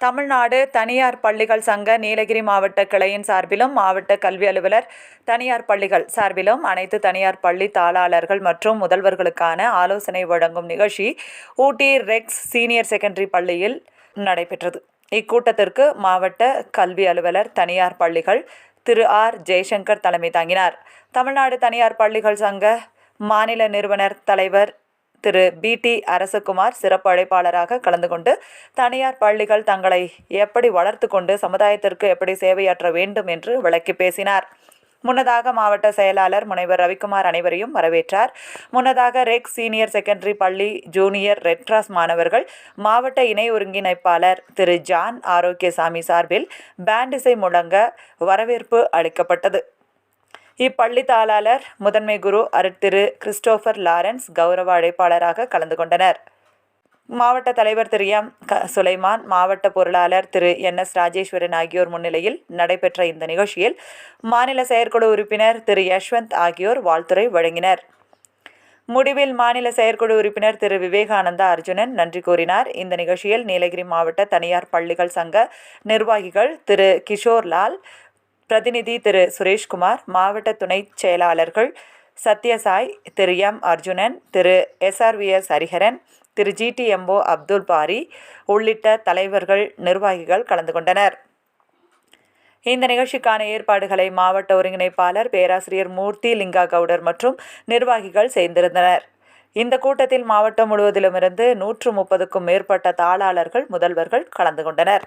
தமிழ்நாடு தனியார் பள்ளிகள் சங்க நீலகிரி மாவட்ட கிளையின் சார்பிலும் மாவட்ட கல்வி அலுவலர் தனியார் பள்ளிகள் சார்பிலும் அனைத்து தனியார் பள்ளி தாளாளர்கள் மற்றும் முதல்வர்களுக்கான ஆலோசனை வழங்கும் நிகழ்ச்சி ஊட்டி ரெக்ஸ் சீனியர் செகண்டரி பள்ளியில் நடைபெற்றது. இக்கூட்டத்திற்கு மாவட்ட கல்வி அலுவலர் தனியார் பள்ளிகள் திரு ஆர். ஜெய்சங்கர் தலைமை தாங்கினார். தமிழ்நாடு தனியார் பள்ளிகள் சங்க மாநில நிறுவனர் தலைவர் திரு பி டி அரசகுமார் சிறப்பு அழைப்பாளராக கலந்து கொண்டு தனியார் பள்ளிகள் தங்களை எப்படி வளர்த்து கொண்டு சமுதாயத்திற்கு எப்படி சேவையாற்ற வேண்டும் என்று விளக்கி பேசினார். முன்னதாக மாவட்ட செயலாளர் முனைவர் ரவிக்குமார் அனைவரையும் வரவேற்றார். முன்னதாக ரெக் சீனியர் செகண்டரி பள்ளி ஜூனியர் ரெட் கிராஸ் மாணவர்கள் மாவட்ட இணை ஒருங்கிணைப்பாளர் திரு ஜான் ஆரோக்கியசாமி சார்பில் பேண்ட் இசை முழங்க வரவேற்பு அளிக்கப்பட்டது. இப்பள்ளி தாளாளர் முதன்மை குரு அருட்திரு கிறிஸ்டோபர் லாரன்ஸ் கௌரவ அழைப்பாளராக கலந்து கொண்டனர். மாவட்ட தலைவர் திரு எம். க. சுலைமான் மாவட்ட பொருளாளர் திரு என். எஸ். ராஜேஸ்வரன் ஆகியோர் முன்னிலையில் நடைபெற்ற இந்த நிகழ்ச்சியில் மாநில செயற்குழு உறுப்பினர் திரு யஷ்வந்த் ஆகியோர் வாழ்த்துரை வழங்கினர். முடிவில் மாநில செயற்குழு உறுப்பினர் திரு விவேகானந்தா அர்ஜுனன் நன்றி கூறினார். இந்த நிகழ்ச்சியில் நீலகிரி மாவட்ட தனியார் பள்ளிகள் சங்க நிர்வாகிகள் திரு கிஷோர்லால் பிரதிநிதி திரு சுரேஷ்குமார் மாவட்ட துணைச் செயலாளர்கள் Sathyasai Thiru M. Arjunan Thiru SRVS Hariharan Thiru GDMO Abdul Bari உள்ளிட்ட தலைவர்கள் நிர்வாகிகள் கலந்து கொண்டனர். இந்த நிகழ்ச்சிக்கான ஏற்பாடுகளை மாவட்ட ஒருங்கிணைப்பாளர் பேராசிரியர் மூர்த்தி லிங்கா கவுடர் மற்றும் நிர்வாகிகள் செய்திருந்தனர் இந்த கூட்டத்தில் மாவட்டம் முழுவதிலுமிருந்து நூற்று முப்பதுக்கும் மேற்பட்ட தாளாளர்கள் முதல்வர்கள் கலந்து கொண்டனர்.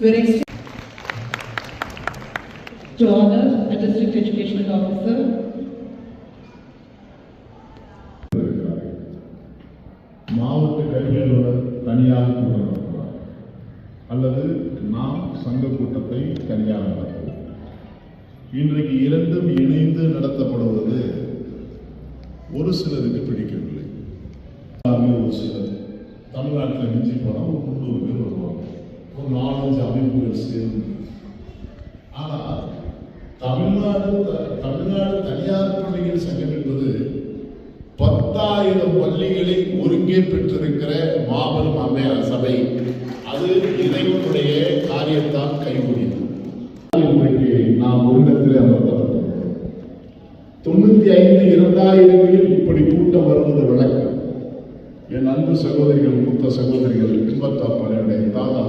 We're ex- to honor a district educational officer. மாவட்ட கல்வி அலுவலர் தனியாக கூட நடத்துவார் அல்லது நாம் சங்க கூட்டத்தை தனியாக நடத்துவோம் இன்றைக்கு இரண்டும் இணைந்து நடத்தப்படுவது ஒரு சிலருக்கு பிடிக்கவில்லை. எல்லாமே ஒரு சிலர். தமிழ்நாட்டில் மிஞ்சி போனால் ஒரு முந்நூறு பேர் வருவாங்க. ஒரு நாலஞ்சு அமைப்புகள் சேர்ந்து. ஆனால் தமிழ்நாடு தமிழ்நாடு தனியார் பள்ளிகள் சங்கம் என்பது பத்தாயிரம் பள்ளிகளை ஒருங்கே பெற்றிருக்கிற மாபெரும் அம்மையார் சபை. அது இறைவனுடைய ஐந்து இப்படி கூட்டம் வருவது வழக்கம். என் அன்பு சகோதரிகள் மூத்த சகோதரிகள் கும்பத்தாப்பனுடைய தாதா